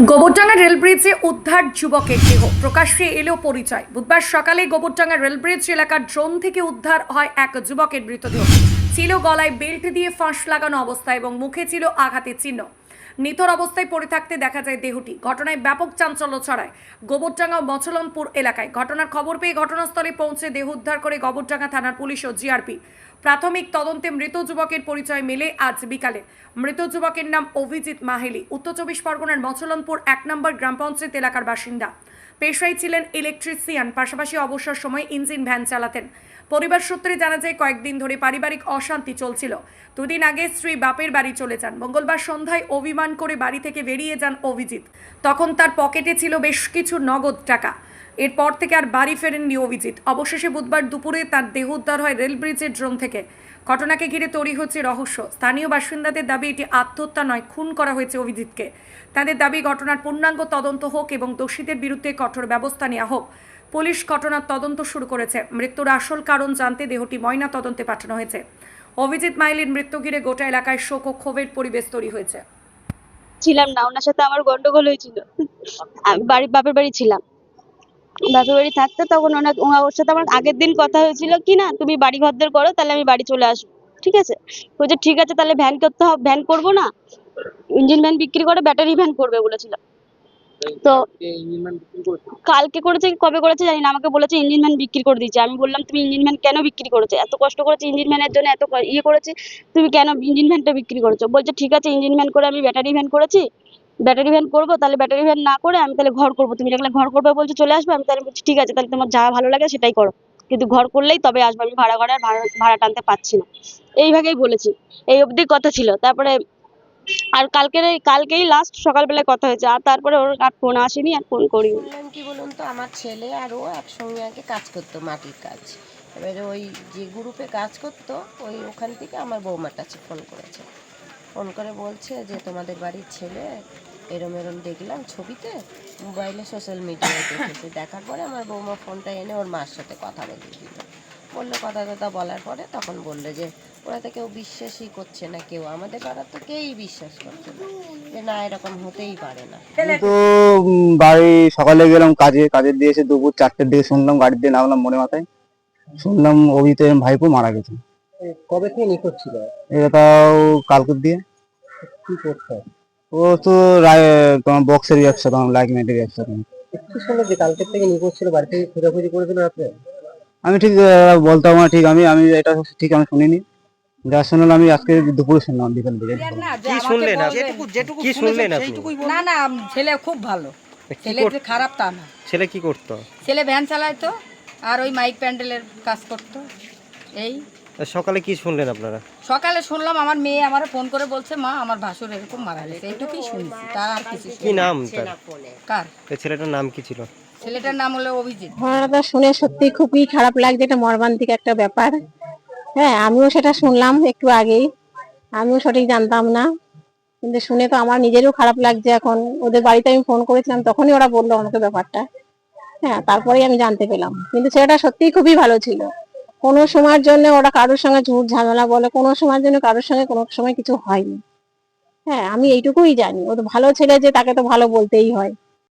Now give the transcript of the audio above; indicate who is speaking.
Speaker 1: গোবরডাঙ্গা রেলব্রিজে উদ্ধার যুবকের দেহ। প্রকাশ্যে এলেও পরিচয়। বুধবার সকালে গোবরডাঙ্গা রেলব্রিজ এলাকার ড্রোন থেকে উদ্ধার হয় এক যুবকের মৃতদেহ। ছিল গলায় বেল্ট দিয়ে ফাঁস লাগানো অবস্থা এবং মুখে ছিল আঘাতের চিহ্ন। নিথর অবস্থায় পড়ে থাকতে দেখা যায় দেহটি। ঘটনায় ব্যাপক চাঞ্চল্য ছড়ায়। গোবরডাঙ্গা ও মছলনপুর এলাকায় ঘটনার খবর পেয়ে ঘটনাস্থলে পৌঁছে দেহ উদ্ধার করে গোবরডাঙ্গা থানার পুলিশ ও জিআরপি। প্রাথমিক তদন্তে মৃত যুবকের পরিচয় মেলে আজ বিকালে। মৃত যুবকের নাম অভিজিৎ মাহেলি। উত্তর চব্বিশ পরগনার মছলমপুর এক নম্বর গ্রাম পঞ্চায়েত এলাকার বাসিন্দা। পেশায় ছিলেন ইলেকট্রিশিয়ান, পাশাপাশি অবসর সময় ইঞ্জিন ভ্যান চালাতেন। পরিবার সূত্রে জানা যায়, কয়েকদিন ধরে পারিবারিক অশান্তি চলছিল। দুদিন আগে স্ত্রী বাপের বাড়ি চলে যান। মঙ্গলবার সন্ধ্যায় অভিমান করে বাড়ি থেকে বেরিয়ে যান অভিজিৎ। তখন তার পকেটে ছিল বেশ কিছু নগদ টাকা। এরপর থেকে আর বাড়ি ফেরেননি অভিজিৎ। অবশেষে বুধবার দুপুরে তার দেহ উদ্ধার হয় রেল ব্রিজের ড্রোন থেকে। ঘটনাকে ঘিরে তৈরি হচ্ছে রহস্য। স্থানীয় বাসিন্দাদের দাবি, এটি আত্মহত্যা নয়, খুন করা হয়েছে অভিজিৎকে। তাদের দাবি, ঘটনার পূর্ণাঙ্গ তদন্ত হোক এবং দোষীদের বিরুদ্ধে কঠোর ব্যবস্থা নেওয়া হোক। পুলিশ ঘটনার তদন্ত শুরু করেছে। মৃত্যুর আসল কারণ জানতে দেহটি ময়না তদন্তে পাঠানো হয়েছে। অভিজিৎ মাইলির মৃত্যু ঘিরে গোটা এলাকায় শোক ও ক্ষোভের পরিবেশ তৈরি হয়েছে।
Speaker 2: ছিলাম না, ওনার সাথে আমার গন্ডগোল হয়েছিল। বাড়ি, বাপের বাড়ি ছিলাম। বাপের বাড়ি থাকতে তখন ওনার ওনা- ওর সাথে আমার আগের দিন কথা হয়েছিল কি না, তুমি বাড়ি ঘরদের করো, তাহলে আমি বাড়ি চলে আসব। ঠিক আছে? বলছে, ঠিক আছে, তাহলে ভ্যান করতে হবে ভ্যান করব না ইঞ্জিন ভ্যান বিক্রি করে ব্যাটারি ভ্যান করবে, বলেছিল। তো কালকে করেছে কবে করেছে জানি না, আমাকে বলেছে ইঞ্জিন ভ্যান বিক্রি করে দিয়েছে। আমি বললাম, তুমি ইঞ্জিন ভ্যান কেন বিক্রি করেছ? এত কষ্ট করেছে ইঞ্জিন ভ্যানের জন্য, এত ইয়ে করেছে, তুমি কেন ইঞ্জিন ভ্যানটা বিক্রি করেছ? বলছে, ঠিক আছে ইঞ্জিন ভ্যান করে আমি ব্যাটারি ভ্যান করেছি ব্যাটারি ভ্যান করব, তাহলে ব্যাটারি ভ্যান না করে আমি তাহলে ঘর করব। তুমি যেখানে ঘর করবে বলছো, চলে আসবে? আমি তাহলে বলছি, ঠিক আছে, তাহলে তোমার যা ভালো লাগে সেটাই করো। কিন্তু ঘর করলেই তবে আসবে, আমি ভাড়া ঘরে আর ভাড়া টানতে পারছি না। এইভাবেই বলেছি। এই অবধি কথা ছিল। তারপরে আর কালকের কালকেই লাস্ট সকালবেলায় কথা হয়েছে। আর তারপরে ওর আর ফোন আসেনি, আর ফোন করিনি।
Speaker 3: বললাম কি বলুন তো, আমার ছেলে আর ও একসঙ্গে আগে কাজ করতো মাটির কাজ। এবারে ওই যে গ্রুপে কাজ করতো, ওই ওখান থেকে আমার বৌমার কাছে ফোন করেছে। ফোন করে বলছে যে, তোমাদের বাড়ির ছেলে এরম এরম দেখলাম ছবিতে মোবাইলে সোশ্যাল মিডিয়ায় দেখেছে। দেখার পরে আমার বৌমা ফোনটা এনে ওর মার সাথে কথা বলিয়ে দিল। বলল কথা টথা বলার পরে তখন বলল যে ওরা তো কেউ বিশ্বাসই করছে না কেউ। আমাদের পাড়ার তো কেউই বিশ্বাস করছে না। যে না এরকম হতেই পারে না।
Speaker 4: তো বাড়ি সকালে গেলাম কাজে কাজের দিয়ে এসে দুপুর চারটের দিকে শুনলাম গাড়ি দিয়ে নামলাম মনে মাথায়। শুনলাম অভিত এরম ভাইপো মারা গেছে।
Speaker 5: কবে থেকে নিখোঁজ ছিল?
Speaker 4: এটা তাও কালকের দিয়ে।
Speaker 5: কি করতো
Speaker 4: ও তো তোমার বক্সের ব্যবসা তোমার লাইক ব্যবসা। তোমার।
Speaker 5: একটু শুনলো যে কালকের থেকে নিখোঁজ ছিল বাড়ি থেকে খোঁজাখুঁজি করেছিল আপনি
Speaker 4: আমি ঠিক আহ, বলতে পারব না ঠিক আমি আমি এটা ঠিক আমি শুনিনি। যা শুনলাম আমি আজকে দুপুরে শুনলাম বিকাল দিকে।
Speaker 6: কি শুনলেন কি শুনলেন?
Speaker 7: না না ছেলে খুব ভালো। ছেলে যে খারাপ তা না।
Speaker 6: ছেলে কি করতো?
Speaker 7: ছেলে ভ্যান চালাইতো আর ওই মাইক প্যান্ডেলের কাজ করতো। এই।
Speaker 6: সকালে কি শুনলেন আপনারা?
Speaker 7: সকালে শুনলাম আমার মেয়ে আমার ফোন করে বলছে মা আমার ভাসুর এরকম মারা গেছে। এইটুকুই শুনছি তার আর কিছু
Speaker 6: কি নাম তার?
Speaker 7: কার?
Speaker 6: এই ছেলেটার নাম কি ছিল?
Speaker 7: ছেলেটার নাম হলো অভিজিৎ।
Speaker 8: ঘটনাটা শুনে সত্যি খুবই খারাপ লাগছে এটা মর্মান্তিক একটা ব্যাপার। হ্যাঁ আমিও সেটা শুনলাম একটু আগেই আমিও সঠিক জানতাম না। কিন্তু শুনে তো আমার নিজেরও খারাপ লাগছে এখন। ওদের বাড়িতে আমি ফোন করেছিলাম তখনই ওরা বলল আমাকে ব্যাপারটা। হ্যাঁ তারপরেই আমি জানতে পেলাম। কিন্তু ছেলেটা সত্যিই খুবই ভালো ছিল। কোনো সময়ের জন্য ওরা কারোর সঙ্গে ঝুট ঝামেলা বলে, কোনো সময়ের জন্য কারোর সঙ্গে কোনো সময় কিছু হয়নি। হ্যাঁ আমি এইটুকুই জানি। ও তো ভালো ছেলে যে তাকে তো ভালো বলতেই হয়।